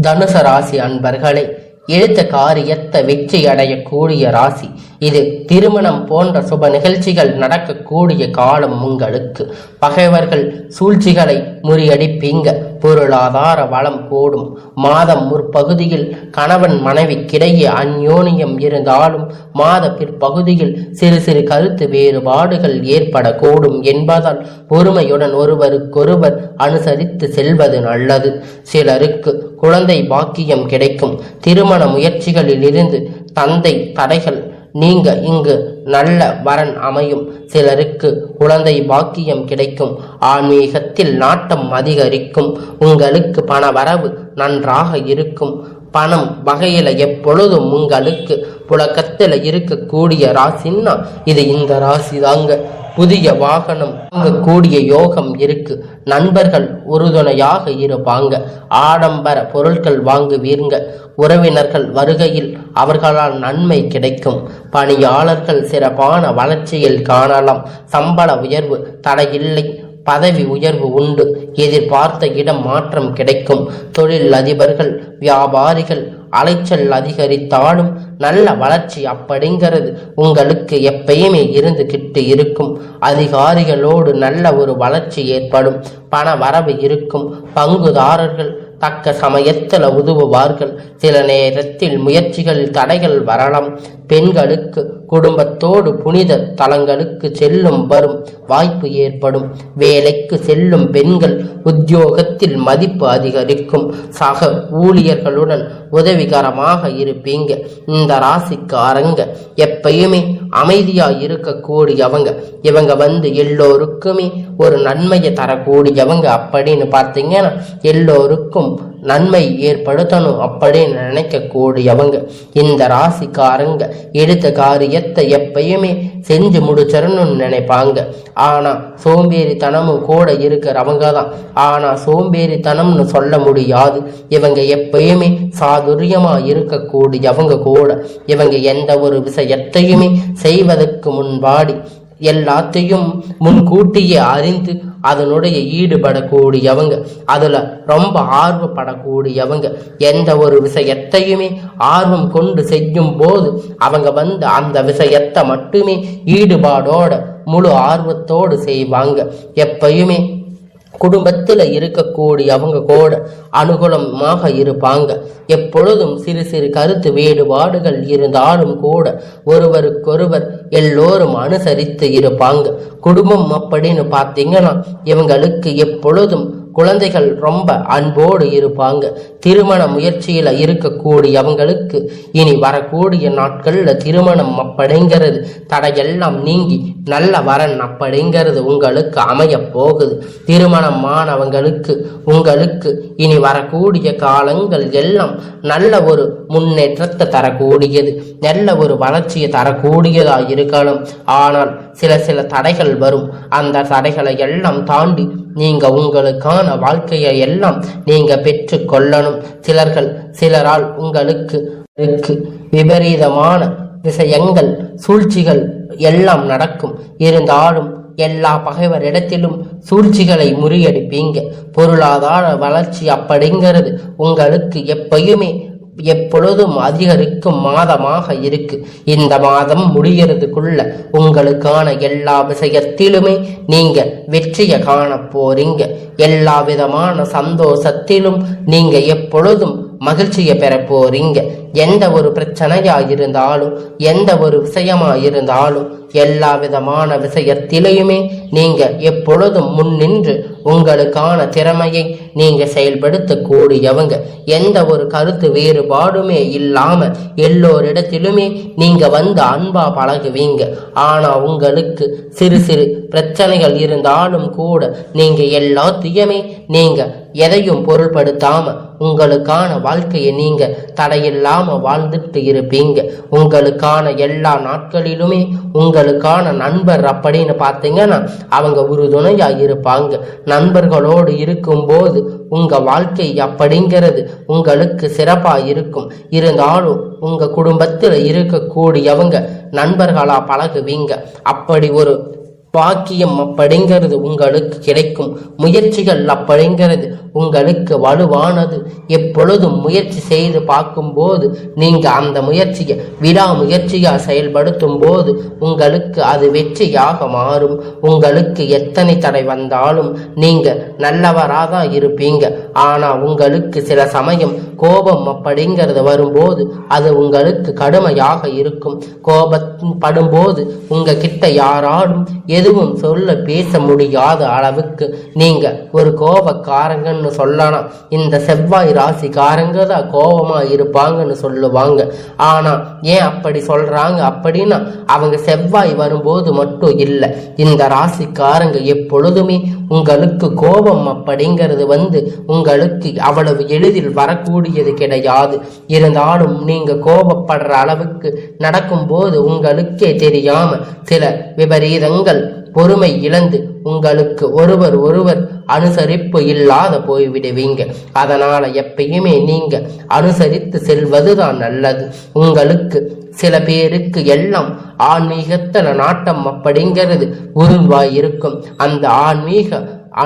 தனுச ராசி அன்பர்களே எடுத்த காரியத்தை வெற்றி அடையக்கூடிய ராசி. இது திருமணம் போன்ற சுப நிகழ்ச்சிகள் நடக்கக்கூடிய காலம் உங்களுக்கு. பகைவர்கள் சூழ்ச்சிகளை முறியடிப்பீங்க. பொருளாதார வளம் கூடும். மாதம் முற்பகுதியில் கணவன் மனைவிக்கிடையே அந்யோனியம் இருந்தாலும் மாத பிற்பகுதியில் சிறு சிறு கருத்து வேறுபாடுகள் ஏற்படக்கூடும் என்பதால் பொறுமையுடன் ஒருவருக்கொருவர் அனுசரித்து செல்வது நல்லது. சிலருக்கு குழந்தை பாக்கியம் கிடைக்கும். திருமண முயற்சிகளில் இருந்து தந்தை தடைகள் நீங்க இங்கு நல்ல வரன் அமையும். சிலருக்கு குழந்தை பாக்கியம் கிடைக்கும். ஆன்மீகத்தில் நாட்டம் அதிகரிக்கும். உங்களுக்கு பண வரவு நன்றாக இருக்கும். பணம் வகையில எப்பொழுதும் உங்களுக்கு புழக்கத்தில் இருக்கக்கூடிய ராசின்னா இது இந்த ராசி தாங்க புதிய வாகனம் வாங்கக்கூடிய யோகம் இருக்கு. நண்பர்கள் உறுதுணையாக இருப்பாங்க. ஆடம்பர பொருட்கள் வாங்குவீங்க. உறவினர்கள் வருகையில் அவர்களால் நன்மை கிடைக்கும். பணியாளர்கள் சிறப்பான வளர்ச்சியில் காணலாம். சம்பள உயர்வு தடையில்லை. பதவி உயர்வு உண்டு. எதிர்பார்த்த இடம் மாற்றம் கிடைக்கும். தொழில் அதிபர்கள் வியாபாரிகள் அலைச்சல் அதிகரித்தாலும் நல்ல வளர்ச்சி அப்படிங்கிறது உங்களுக்கு எப்பயுமே இருந்துகிட்டு இருக்கும். அதிகாரிகளோடு நல்ல ஒரு வளர்ச்சி ஏற்படும். பண வரவு இருக்கும். பங்குதாரர்கள் தக்க சமயத்தில் உதவுவார்கள். சில நேரத்தில் முயற்சிகள் தடைகள் வரலாம். பெண்களுக்கு குடும்பத்தோடு புனித தலங்களுக்கு செல்லும் வரும் வாய்ப்பு ஏற்படும். வேலைக்கு செல்லும் பெண்கள் உத்தியோகத்தில் மதிப்பு அதிகரிக்கும். சக ஊழியர்களுடன் உதவிகரமாக இருப்பீங்க. இந்த ராசிக்காரங்க எப்பயுமே அமைதியா இருக்கக்கூடியவங்க இவங்க வந்து எல்லோருக்குமே ஒரு நன்மையை தரக்கூடியவங்க அப்படின்னு பார்த்தீங்கன்னா எல்லோருக்கும் நன்மை ஏற்படுத்தணும் அப்படின்னு நினைக்கக்கூடியவங்க. இந்த ராசிக்காரங்க எடுத்த காரியத்தை எப்பயுமே செஞ்சு முடிச்சிடணும்னு நினைப்பாங்க. ஆனால் சோம்பேறித்தனமும் கூட இருக்கிறவங்க தான் ஆனால் சோம்பேறித்தனம்னு சொல்ல முடியாது. இவங்க எப்பயுமே சாதுரியமாக இருக்கக்கூடியவங்க கூட. இவங்க எந்த ஒரு விஷயத்தையுமே செய்வதற்கு முன்பாடி எல்லாத்தையும் முன்கூட்டியே அறிந்து அதனுடைய ஈடுபடக்கூடியவங்க அதில் ரொம்ப ஆர்வப்படக்கூடியவங்க எந்த ஒரு விஷயத்தையுமே ஆர்வம் கொண்டு செய்யும் போது அவங்க வந்து அந்த விஷயத்தை மட்டுமே ஈடுபாடோட முழு ஆர்வத்தோடு செய்வாங்க. எப்பயுமே குடும்பத்தில் இருக்கக்கூடிய அவங்க கூட அனுகூலமாக இருப்பாங்க. எப்பொழுதும் சிறு சிறு கருத்து வேறுபாடுகள் இருந்தாலும் கூட ஒருவருக்கொருவர் எல்லோரும் அனுசரித்து இருப்பாங்க. குடும்பம் அப்படின்னு பார்த்தீங்கன்னா இவங்களுக்கு எப்பொழுதும் குழந்தைகள் ரொம்ப அன்போடு இருப்பாங்க. திருமண முயற்சியில் இருக்கக்கூடியவங்களுக்கு இனி வரக்கூடிய நாட்களில் திருமணம் அப்படிங்கிறது தடையெல்லாம் நீங்கி நல்ல வரன் அப்படிங்கிறது உங்களுக்கு அமைய போகுது. திருமணமானவங்களுக்கு உங்களுக்கு இனி வரக்கூடிய காலங்கள் எல்லாம் நல்ல ஒரு முன்னேற்றத்தை தரக்கூடியது. நல்ல ஒரு வளர்ச்சியை தரக்கூடியதாக இருக்கணும். ஆனால் சில சில தடைகள் வரும். அந்த தடைகளை எல்லாம் தாண்டி நீங்க உங்களுக்கான வாழ்க்கையை எல்லாம் நீங்க பெற்று கொள்ளணும் சிலர்கள் சிலரால் உங்களுக்கு விபரீதமான விஷயங்கள் சூழ்ச்சிகள் எல்லாம் நடக்கும். இருந்தாலும் எல்லா பகைவரிடத்திலும் சூழ்ச்சிகளை முறியடிப்பீங்க. பொருளாதார வளர்ச்சி அப்படிங்கிறது உங்களுக்கு எப்பயுமே எப்பொழுதும் அதிகரிக்கும் மாதமாக இருக்கு. இந்த மாதம் முடிகிறதுக்குள்ள உங்களுக்கான எல்லா விஷயத்திலுமே நீங்க வெற்றியை காண போறீங்க எல்லா விதமான சந்தோஷத்திலும் நீங்க எப்பொழுதும் மகிழ்ச்சியை பெற போறீங்க எந்த ஒரு பிரச்சனையா இருந்தாலும் எந்த ஒரு விஷயமா இருந்தாலும் எல்லா விதமான விஷயத்திலையுமே நீங்க எப்பொழுதும் முன்னின்று உங்களுக்கான திறமையை நீங்க செயல்படுத்தக்கூடியவங்க. எந்த ஒரு கருத்து வேறுபாடுமே இல்லாம எல்லோரிடத்திலுமே நீங்க வந்து அன்பா பழகுவீங்க. ஆனா உங்களுக்கு சிறு சிறு பிரச்சனைகள் இருந்தாலும் கூட நீங்க எல்லாத்தையுமே நீங்க எதையும் பொருள்படுத்தாம உங்களுக்கான வாழ்க்கையை நீங்க தடையில்லாம வாழ்ந்துட்டு இருப்பீங்க. உங்களுக்கான எல்லா நாட்களிலுமே உங்களுக்கான நண்பர் அப்படின்னு பார்த்தீங்கன்னா அவங்க உறுதுணையா இருப்பாங்க. நண்பர்களோடு இருக்கும்போது உங்க வாழ்க்கை அப்படிங்கிறது உங்களுக்கு சிறப்பா இருக்கும். இருந்தாலும் உங்க குடும்பத்தில் இருக்கக்கூடியவங்க நண்பர்களா பழகுவீங்க. அப்படி ஒரு பாக்கியம் அப்படிங்கிறது உங்களுக்கு கிடைக்கும். முயற்சிகள் அப்படிங்கிறது உங்களுக்கு வலுவானது. எப்பொழுதும் முயற்சி செய்து பார்க்கும்போது நீங்கள் அந்த முயற்சியை விடாமுயற்சியா செயல்படுத்தும் போது உங்களுக்கு அது வெற்றியாக மாறும். உங்களுக்கு எத்தனை தடை வந்தாலும் நீங்கள் நல்லவராக தான் இருப்பீங்க. ஆனா உங்களுக்கு சில சமயம் கோபம் அப்படிங்கிறது வரும்போது அது உங்களுக்கு கடுமையாக இருக்கும். கோபம் படும்போது உங்க கிட்ட யாராலும் எதுவும் சொல்ல பேச முடியாத அளவுக்கு நீங்க ஒரு கோபக்காரங்கன்னு சொல்லலாம். இந்த செவ்வாய் ராசிக்காரங்க தான் கோபமா இருப்பாங்கன்னு சொல்லுவாங்க. ஆனா ஏன் அப்படி சொல்றாங்க அப்படின்னா அவங்க செவ்வாய் வரும்போது மட்டும் இல்லை இந்த ராசிக்காரங்க எப்பொழுதுமே உங்களுக்கு கோபம் அப்படிங்கிறது வந்து உங்களுக்கு அவ்வளவு எளிதில் வரக்கூடியது கிடையாது இருந்தாலும் நீங்க கோபப்படுற அளவுக்கு நடக்கும்போது உங்களுக்கே தெரியாம சில விபரீதங்கள் பொறுமை இழந்து உங்களுக்கு ஒருவர் ஒருவர் அனுசரிப்பு இல்லாத போய்விடுவீங்க. அதனால எப்பயுமே நீங்க அனுசரித்து செல்வதுதான் நல்லது. உங்களுக்கு சில பேருக்கு எல்லாம் ஆன்மீகத்துல நாட்டம் அப்படிங்கிறது உருவாயிருக்கும். அந்த ஆன்மீக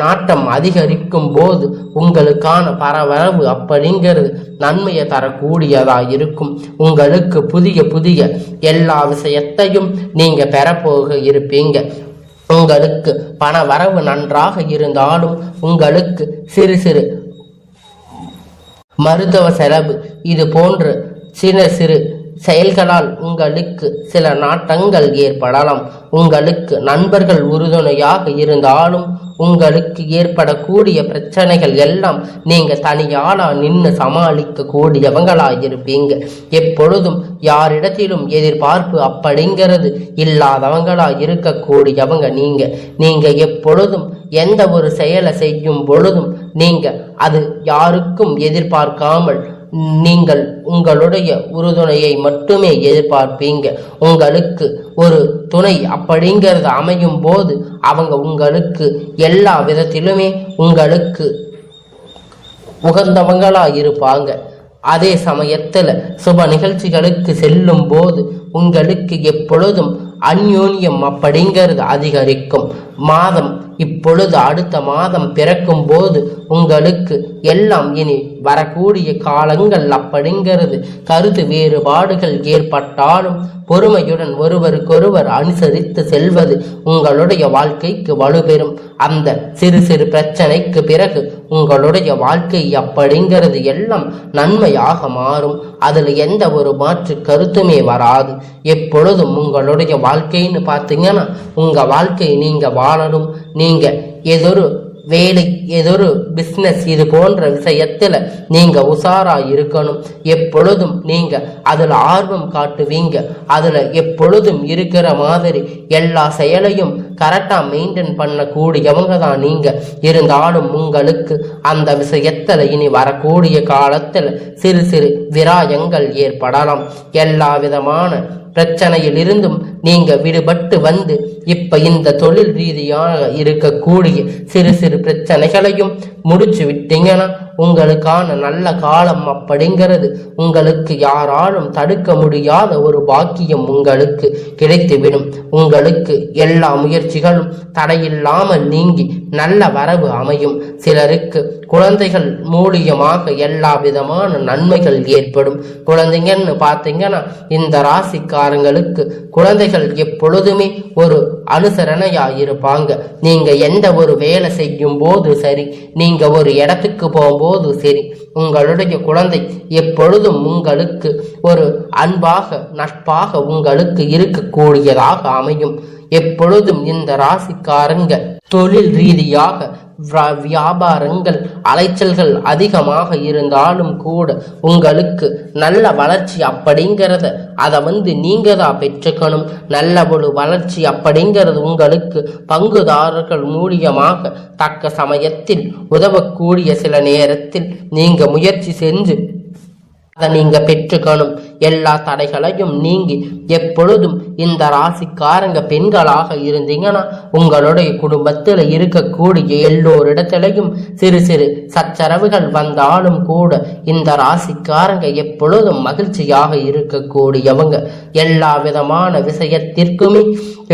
நாட்டம் அதிகரிக்கும் போது உங்களுக்கான பரவரவு அப்படிங்கிறது நன்மையை தரக்கூடியதாக இருக்கும். உங்களுக்கு புதிய புதிய எல்லா விஷயத்தையும் நீங்கள் பெறப்போக இருப்பீங்க. உங்களுக்கு பண வரவு நன்றாக இருந்தாலும் உங்களுக்கு சிறு சிறு மருத்துவ செலவு இது போன்று சிறு சிறு செயல்களால் உங்களுக்கு சில நாட்டங்கள் ஏற்படலாம். உங்களுக்கு நண்பர்கள் உறுதுணையாக இருந்தாலும் உங்களுக்கு ஏற்படக்கூடிய பிரச்சனைகள் எல்லாம் நீங்க தனியாளா நின்று சமாளிக்க கூடியவங்களாயிருப்பீங்க எப்பொழுதும் யாரிடத்திலும் எதிர்பார்ப்பு அப்படிங்கிறது இல்லாதவங்களா இருக்கக்கூடியவங்க நீங்க. நீங்க எப்பொழுதும் எந்த ஒரு செயலை செய்யும் பொழுதும் நீங்க அது யாருக்கும் எதிர்பார்க்காமல் நீங்கள் உங்களுடைய உறுதுணையை மட்டுமே எதிர்பார்ப்பீங்க. உங்களுக்கு ஒரு துணை அப்படிங்கிறது அமையும் போது அவங்க உங்களுக்கு எல்லா விதத்திலுமே உங்களுக்கு உகந்தவங்களாக இருப்பாங்க. அதே சமயத்தில் சுப நிகழ்ச்சிகளுக்கு செல்லும் போது உங்களுக்கு எப்பொழுதும் அந்யோன்யம் அப்படிங்கிறது அதிகரிக்கும். மாதம் இப்பொழுது அடுத்த மாதம் பிறக்கும் போது உங்களுக்கு எல்லாம் இனி வரக்கூடிய காலங்கள் அப்படிங்கிறது கருத்து வேறுபாடுகள் ஏற்பட்டாலும் பொறுமையுடன் ஒருவருக்கொருவர் அனுசரித்து செல்வது உங்களுடைய வாழ்க்கைக்கு வலுப்பெறும் அந்த சிறு சிறு பிரச்சனைக்கு பிறகு உங்களுடைய வாழ்க்கை அப்படிங்கிறது எல்லாம் நன்மையாக மாறும். அதில் எந்த ஒரு மாற்று கருத்துமே வராது. எப்பொழுதும் உங்களுடைய வாழ்க்கைன்னு பார்த்தீங்கன்னா உங்கள் வாழ்க்கை நீங்கள் வாழணும். நீங்கள் ஏதொரு வேலை ஏதொரு பிஸ்னஸ் இது போன்ற விஷயத்தில் நீங்கள் உஷாராக இருக்கணும். எப்பொழுதும் நீங்கள் அதில் ஆர்வம் காட்டுவீங்க. அதில் எப்பொழுதும் இருக்கிற மாதிரி எல்லா செயலையும் கரெக்டாக மெயின்டைன் பண்ணக்கூடியவங்க தான் நீங்கள் இருந்தாலும் உங்களுக்கு அந்த விஷயத்தில் இனி வரக்கூடிய காலத்தில் சிறு சிறு விராயங்கள் ஏற்படலாம். எல்லா விதமான பிரச்சனையிலிருந்தும் நீங்க விடுபட்டு வந்து இப்ப இந்த தொழில் ரீதியாக இருக்கக்கூடிய சிறு சிறு பிரச்சனைகளையும் முடிச்சு விட்டீங்கன்னா உங்களுக்கான நல்ல காலம் அப்படிங்கிறது உங்களுக்கு யாராலும் தடுக்க முடியாத ஒரு பாக்கியம் உங்களுக்கு கிடைத்துவிடும். உங்களுக்கு எல்லா முயற்சிகளும் தடையில்லாமல் நீங்கி நல்ல வரவு அமையும். சிலருக்கு குழந்தைகள் மூலியமாக எல்லா விதமான நன்மைகள் ஏற்படும். குழந்தைங்கன்னு பார்த்தீங்கன்னா இந்த ராசிக்காரங்களுக்கு குழந்தைகள் எப்பொழுதுமே ஒரு அனுசரணையா இருப்பாங்க. நீங்க எந்த ஒரு வேலை செய்யும் போது சரி நீங்க ஒரு இடத்துக்கு போகும்போது போது சரி உங்களுடைய குழந்தை எப்பொழுதும் உங்களுக்கு ஒரு அன்பாக நட்பாக உங்களுக்கு இருக்கக்கூடியதாக அமையும். எப்பொழுதும் இந்த ராசிக்காரங்க தொழில் ரீதியாக வியாபாரங்கள் அலைச்சல்கள் அதிகமாக இருந்தாலும் கூட உங்களுக்கு நல்ல வளர்ச்சி அப்படிங்கிறத அதை வந்து நீங்க தான் பெற்றுக்கணும். நல்ல ஒரு வளர்ச்சி அப்படிங்கிறது உங்களுக்கு பங்குதாரர்கள் மூலியமாக தக்க சமயத்தில் உதவக்கூடிய சில நேரத்தில் நீங்க முயற்சி செஞ்சு அதை நீங்க பெற்றுக்கணும். எல்லா தடைகளையும் நீங்கி எப்பொழுதும் இந்த ராசிக்காரங்க பெண்களாக இருந்தீங்கன்னா உங்களுடைய குடும்பத்தில் இருக்கக்கூடிய எல்லோரிடத்திலையும் சிறு சிறு சச்சரவுகள் வந்தாலும் கூட இந்த ராசிக்காரங்க எப்பொழுதும் மகிழ்ச்சியாக இருக்கக்கூடியவங்க. எல்லா விதமான விஷயத்திற்குமே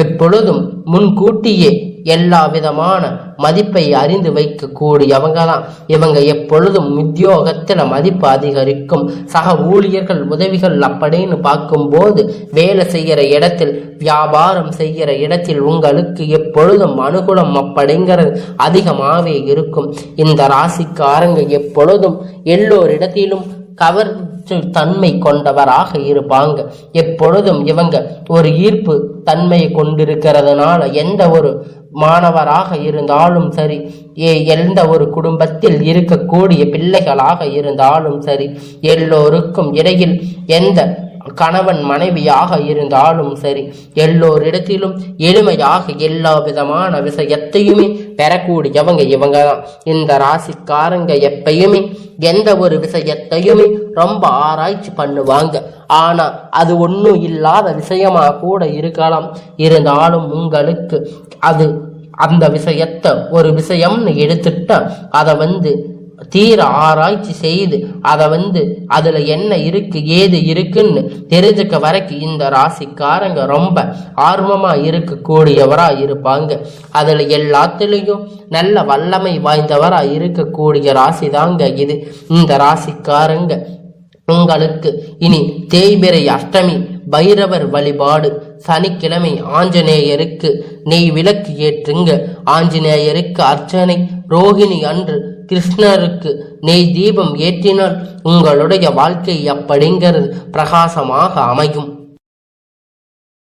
எப்பொழுதும் முன்கூட்டியே எல்லா விதமான மதிப்பை அறிந்து வைக்கக்கூடியவங்க தான் இவங்க எப்பொழுதும் உத்தியோகத்தில் மதிப்பு அதிகரிக்கும். சக ஊழியர்கள் உதவிகள் அப்படின்னு பார்க்கும்போது வேலை செய்கிற இடத்தில் வியாபாரம் செய்கிற இடத்தில் உங்களுக்கு எப்பொழுதும் அனுகூலம் அப்படிங்கிறது அதிகமாகவே இருக்கும். இந்த ராசிக்காரங்க எப்பொழுதும் எல்லோரிடத்திலும் கவர் தன்மை கொண்டவராக இருப்பாங்க. எப்பொழுதும் இவங்க ஒரு ஈர்ப்பு தன்மையை கொண்டிருக்கிறதுனால எந்த ஒரு மாணவராக இருந்தாலும் சரி ஏ எந்த ஒரு குடும்பத்தில் இருக்கக்கூடிய பிள்ளைகளாக இருந்தாலும் சரி எல்லோருக்கும் இடையில் எந்த கணவன் மனைவியாக இருந்தாலும் சரி எல்லோரிடத்திலும் எளிமையாக எல்லா விதமான விஷயத்தையுமே பெறக்கூடியவங்க இவங்க தான் இந்த ராசிக்காரங்க எப்பயுமே எந்த ஒரு விஷயத்தையுமே ரொம்ப ஆராய்ச்சி பண்ணுவாங்க. ஆனா அது ஒன்றும் இல்லாத விஷயமா கூட இருக்கலாம். இருந்தாலும் உங்களுக்கு அது அந்த விஷயத்தை ஒரு விஷயம்னு எடுத்துட்டா அதை வந்து தீர ஆராய்ச்சி செய்து அதை வந்து அதில் என்ன இருக்கு ஏது இருக்குன்னு தெரிஞ்சுக்க வரைக்கும் இந்த ராசிக்காரங்க ரொம்ப ஆர்வமாக இருக்கக்கூடியவராக இருப்பாங்க. அதில் எல்லாத்துலேயும் நல்ல வல்லமை வாய்ந்தவராக இருக்கக்கூடிய ராசி தாங்க இது. இந்த ராசிக்காரங்க உங்களுக்கு இனி தேய்பிரை அஷ்டமி பைரவர் வழிபாடு சனிக்கிழமை ஆஞ்சநேயருக்கு நெய் விளக்கு ஏற்றுங்க. ஆஞ்சநேயருக்கு அர்ச்சனை. ரோகிணி அன்று கிருஷ்ணருக்கு நெய் தீபம் ஏற்றினால் உங்களுடைய வாழ்க்கை அப்படிங்கிறது பிரகாசமாக அமையும்.